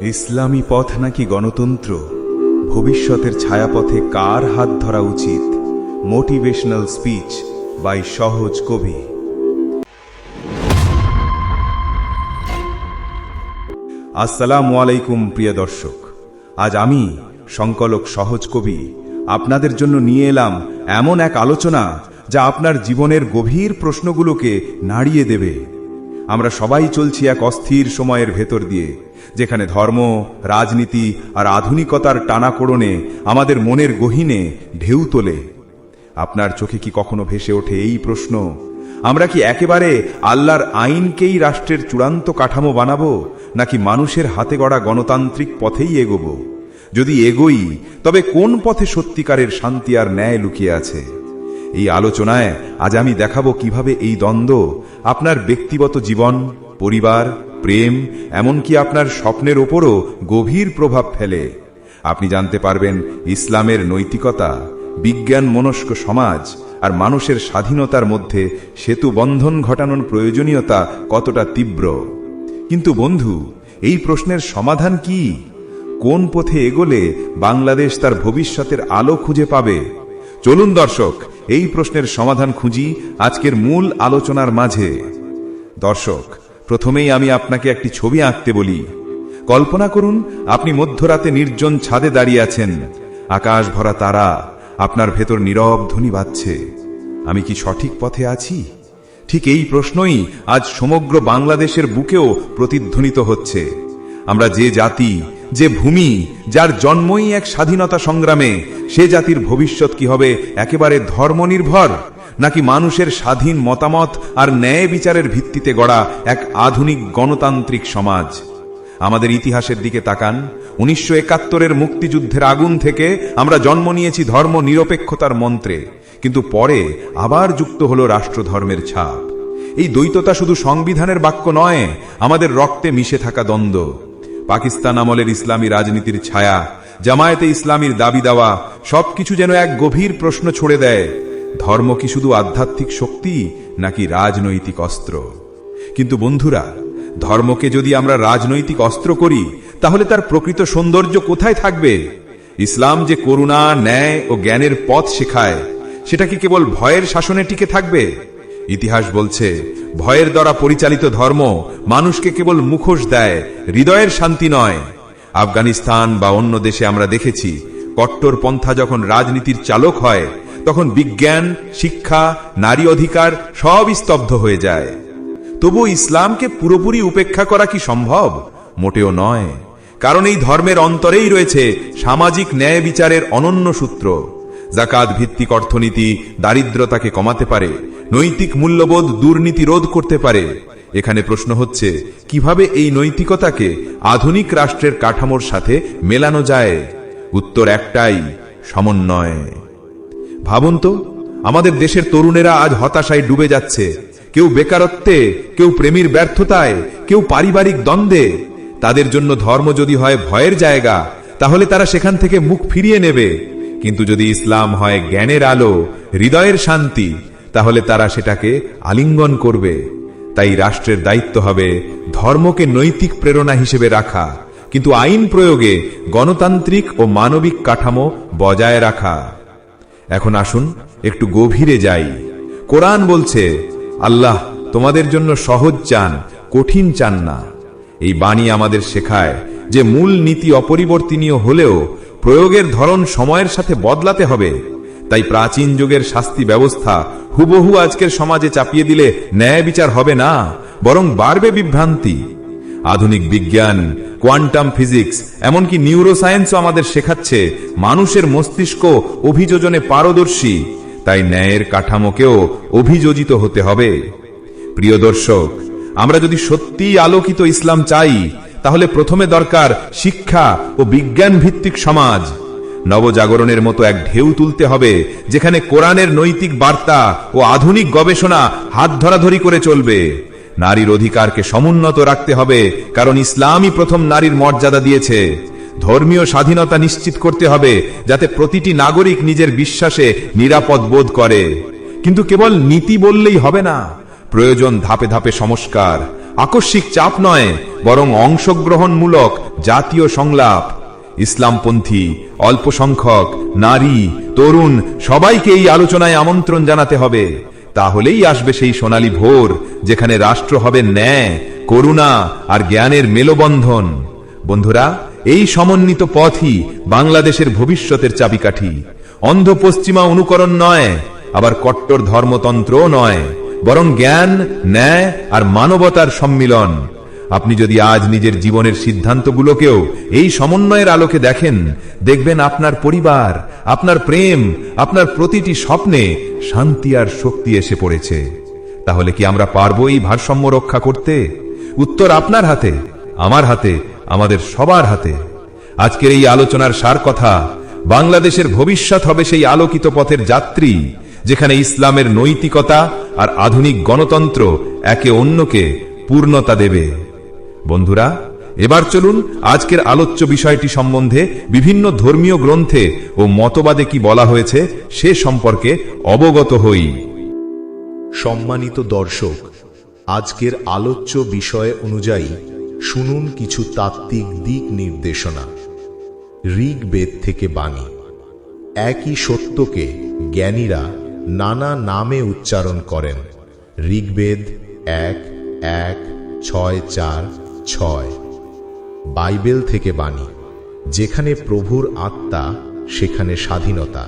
ইসলামী পথ নাকি গণতন্ত্র? ভবিষ্যতের ছায়াপথে কার হাত ধরা উচিত? মোটিভেশনাল স্পিচ বাই সহজ কবি। আসসালামু আলাইকুম, প্রিয় দর্শক। আজ আমি, সংকলক সহজ কবি, আপনাদের জন্য নিয়ে এলাম এমন এক আলোচনা যা আপনার জীবনের গভীর প্রশ্নগুলোকে নাড়িয়ে দেবে। আমরা সবাই চলছি এক অস্থির সময়ের ভেতর দিয়ে। যেখানে ধর্ম, রাজনীতি আর আধুনিকতার টানাকোড়নে আমাদের মনের গহীনে ঢেউ তোলে। আপনার চোখে কি কখনো ভেসে ওঠে এই প্রশ্ন? আমরা কি একেবারে আল্লাহর আইনকেই রাষ্ট্রের চূড়ান্ত কাঠামো বানাবো, নাকি মানুষের হাতে গড়া গণতান্ত্রিক পথেই এগোবো? যদি এগোই, তবে কোন পথে সত্যিকারের শান্তি আর ন্যায় লুকিয়ে আছে? এই আলোচনায় আজ আমি দেখাবো কীভাবে এই দ্বন্দ্ব, আপনার ব্যক্তিগত জীবন, পরিবার প্রেম এমনকি আপনার স্বপ্নের ওপরও গভীর প্রভাব ফেলে। আপনি জানতে পারবেন ইসলামের নৈতিকতা, বিজ্ঞান মনস্ক সমাজ আর মানুষের স্বাধীনতার মধ্যে সেতু বন্ধন ঘটানোর প্রয়োজনীয়তা কতটা তীব্র। কিন্তু বন্ধু, এই প্রশ্নের সমাধান কি? কোন পথে এগোলে বাংলাদেশ তার ভবিষ্যতের আলো খুঁজে পাবে? চলুন দর্শক, এই প্রশ্নের সমাধান খুঁজি আজকের মূল আলোচনার মাঝে। দর্শক প্রথমেই আমি আপনাকে একটি ছবি আঁকতে বলি। কল্পনা করুন, আপনি মধ্যরাতে নির্জন ছাদে দাঁড়িয়ে আছেন। আকাশ ভরা তারা, আপনার ভেতর নীরব ধ্বনি বাজছে। আমি কি সঠিক পথে আছি? ঠিক এই প্রশ্নই আজ সমগ্র বাংলাদেশের বুকেও প্রতিধ্বনিত হচ্ছে। আমরা যে জাতি, যে ভূমি, যার জন্মই এক স্বাধীনতা সংগ্রামে, সে জাতির ভবিষ্যৎ কি হবে একেবারে ধর্মনির্ভর? নাকি মানুষের স্বাধীন মতামত আর ন্যায় বিচারের ভিত্তিতে গড়া এক আধুনিক গণতান্ত্রিক সমাজ? আমাদের ইতিহাসের দিকে তাকান। উনিশশো একাত্তরের মুক্তিযুদ্ধের আগুন থেকে আমরা জন্ম নিয়েছি ধর্ম নিরপেক্ষতার মন্ত্রে। কিন্তু পরে আবার যুক্ত হল রাষ্ট্রধর্মের ছাপ। এই দ্বৈততা শুধু সংবিধানের বাক্য নয়, আমাদের রক্তে মিশে থাকা দ্বন্দ্ব। পাকিস্তান আমলের ইসলামী রাজনীতির ছায়া, জামায়াতে ইসলামীর দাবি দেওয়া, সবকিছু যেন এক গভীর প্রশ্ন ছড়ে দেয়। ধর্ম কি শুধু আধ্যাত্মিক শক্তি নাকি রাজনৈতিক অস্ত্র? কিন্তু বন্ধুরা, ধর্মকে যদি আমরা রাজনৈতিক অস্ত্র করি, তাহলে তার প্রকৃত সৌন্দর্য কোথায় থাকবে? ইসলাম যে করুণা, ন্যায় ও জ্ঞানের পথ শেখায়, সেটা কি কেবল ভয়ের শাসনে টিকে থাকবে? ইতিহাস বলছে, ভয়ের দ্বারা পরিচালিত ধর্ম মানুষকে কেবল মুখোশ দেয়, হৃদয়ের শান্তি নয়। আফগানিস্তান বা অন্য দেশে আমরা দেখেছি কট্টর পন্থা যখন রাজনীতির চালক হয় তখন বিজ্ঞান, শিক্ষা, নারী অধিকার সব স্তব্ধ হয়ে যায়। তবু ইসলামকে পুরোপুরি উপেক্ষা করা কি সম্ভব? মোটেও নয়। কারণ এই ধর্মের অন্তরেই রয়েছে সামাজিক ন্যায় বিচারের অনন্য সূত্র। জাকাত ভিত্তিক অর্থনীতি দারিদ্রতাকে কমাতে পারে, নৈতিক মূল্যবোধ দুর্নীতি রোধ করতে পারে। এখানে প্রশ্ন হচ্ছে, কীভাবে এই নৈতিকতাকে আধুনিক রাষ্ট্রের কাঠামোর সাথে মেলানো যায়? উত্তর একটাই, সমন্বয়। ভাবুন তো, আমাদের দেশের তরুণেরা আজ হতাশায় ডুবে যাচ্ছে। কেউ বেকারত্বে, কেউ প্রেমীর ব্যর্থতায়, কেউ পারিবারিক দ্বন্দ্বে। তাদের জন্য ধর্ম যদি হয় ভয়ের জায়গা, তাহলে তারা সেখান থেকে মুখ ফিরিয়ে নেবে। কিন্তু যদি ইসলাম হয় জ্ঞানের আলো, হৃদয়ের শান্তি, তাহলে তারা সেটাকে আলিঙ্গন করবে। তাই রাষ্ট্রের দায়িত্ব হবে ধর্মকে নৈতিক প্রেরণা হিসেবে রাখা, কিন্তু আইন প্রয়োগে গণতান্ত্রিক ও মানবিক কাঠামো বজায় রাখা। এখন আসুন, একটু গভীরে যাই। কোরআন বলছে, আল্লাহ তোমাদের জন্য সহজ চান, কঠিন চান না। এই বাণী আমাদের শেখায় যে মূল নীতি অপরিবর্তনীয় হলেও প্রয়োগের ধরন সময়ের সাথে বদলাতে হবে। তাই প্রাচীন যুগের শাস্তি ব্যবস্থা হুবহু আজকের সমাজে চাপিয়ে দিলে ন্যায় বিচার হবে না, বরং বাড়বে বিভ্রান্তি। আধুনিক বিজ্ঞান, কোয়ান্টাম ফিজিক্স, এমনকি নিউরোসায়েন্সও আমাদের শেখাচ্ছে মানুষের মস্তিষ্ক অভিযোজনে পারদর্শী, তাই ন্যায়ের কাঠামোকেও অভিযোজিত হতে হবে। প্রিয় দর্শক, আমরা যদি সত্যিই আলোকিত ইসলাম চাই, তাহলে প্রথমে দরকার শিক্ষা ও বিজ্ঞান ভিত্তিক সমাজ। নবজাগরণের মতো এক ঢেউ তুলতে হবে, যেখানে কোরআনের নৈতিক বার্তা ও আধুনিক গবেষণা হাত ধরাধরি করে চলবে। নারীর অধিকারকে সমুন্নত রাখতে হবে, কারণ ইসলামই প্রথম নারীর মর্যাদা দিয়েছে। ধর্মীয় স্বাধীনতা নিশ্চিত করতে হবে, যাতে প্রতিটি নাগরিক নিজের বিশ্বাসে নিরাপদ বোধ করে। কিন্তু কেবল নীতি বললেই হবে না। প্রয়োজন ধাপে ধাপে সংস্কার। আকস্মিক চাপ নয়, বরং অংশগ্রহণমূলক জাতীয় সংলাপ। ইসলামপন্থী, অল্পসংখ্যক, নারী, তরুণ সবাইকে এই আলোচনায় আমন্ত্রণ জানাতে হবে। তাহলেই আসবে সেই সোনালী ভোর, যেখানে রাষ্ট্র হবে ন্যায়, করুণা আর জ্ঞানের মেলবন্ধন। বন্ধুরা, এই সমন্বিত পথই বাংলাদেশের ভবিষ্যতের চাবিকাঠি। অন্ধ পশ্চিমা অনুকরণ নয়, আবার কট্টর ধর্মতন্ত্রও নয়, বরং জ্ঞান, ন্যায় আর মানবতার সম্মিলন। আপনি যদি আজ নিজের জীবনের সিদ্ধান্তগুলোকেও এই সমন্বয়ের আলোকে দেখেন, দেখবেন আপনার পরিবার, আপনার প্রেম, আপনার প্রতিটি স্বপ্নে শান্তি আর শক্তি এসে পড়েছে। তাহলে কি আমরা পারব এই ভারসাম্য রক্ষা করতে? উত্তর আপনার হাতে, আমার হাতে, আমাদের সবার হাতে। আজকের এই আলোচনার সার কথা, বাংলাদেশের ভবিষ্যৎ হবে সেই আলোকিত পথের যাত্রী, যেখানে ইসলামের নৈতিকতা আর আধুনিক গণতন্ত্র একে অন্যকে পূর্ণতা দেবে। বন্ধুরা, এবার চলুন আজকের আলোচ্য বিষয়টি সম্বন্ধে বিভিন্ন ধর্মীয় গ্রন্থে ও মতবাদে কি বলা হয়েছে সে সম্পর্কে অবগত হই। সম্মানিত দর্শক, আজকের আলোচ্য বিষয় অনুযায়ী শুনুন কিছু তাত্ত্বিক দিক নির্দেশনা। ঋগ্বেদ থেকে বাণী। একই সত্যকে জ্ঞানীরা নানা নামে উচ্চারণ করেন। ঋগ্বেদ এক এক, ছয়, চার ছয়। বাইবেল থেকে বাণী, যেখানে প্রভুর আত্মা, সেখানে স্বাধীনতা।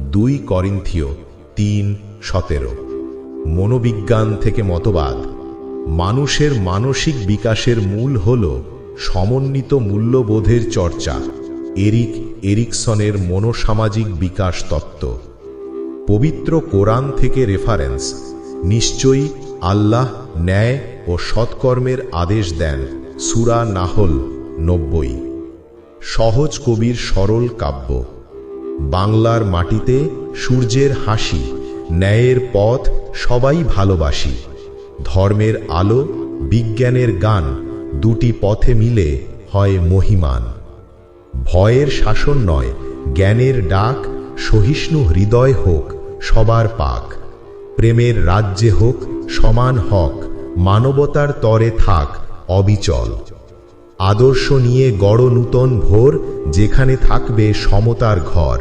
দুই করিন্থীয় তিন সতেরো। মনোবিজ্ঞান থেকে মতবাদ, মানুষের মানসিক বিকাশের মূল হল সমন্বিত মূল্যবোধের চর্চা, এরিক এরিকসনের মনোসামাজিক বিকাশ তত্ত্ব। পবিত্র কোরআন থেকে রেফারেন্স, নিশ্চয়ই আল্লাহ ন্যায় ও সৎকর্মের আদেশ দেন। সুরা নাহল নব্বই। সহজ কবির সরল কাব্য। বাংলার মাটিতে সূর্যের হাসি, ন্যায়ের পথ সবাই ভালোবাসি। ধর্মের আলো, বিজ্ঞানের গান দুটি পথে মিলে হয় মহিমান। ভয়ের শাসন নয়, জ্ঞানের ডাক, সহিষ্ণু হৃদয় হোক, সবার পাক। প্রেমের রাজ্যে হোক, সমান হক, মানবতার তরে থাক অবিচল। আদর্শ নিয়ে গড় নূতন ভোর, যেখানে থাকবে সমতার ঘর।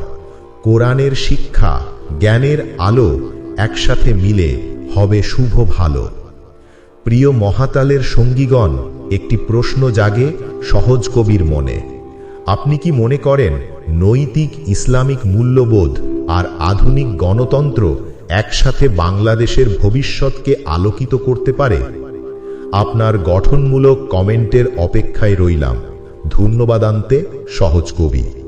কোরআনের শিক্ষা, জ্ঞানের আলো একসাথে মিলে হবে শুভ ভালো। প্রিয় মহাতালের সঙ্গীগণ, একটি প্রশ্ন জাগে সহজ কবির মনে। আপনি কি মনে করেন, নৈতিক ইসলামিক মূল্যবোধ আর আধুনিক গণতন্ত্র একসাথে বাংলাদেশের ভবিষ্যৎকে আলোকিত করতে পারে? আপনার গঠনমূলক কমেন্টের অপেক্ষায় রইলাম। ধন্যবাদ আনতে সহজ কবি।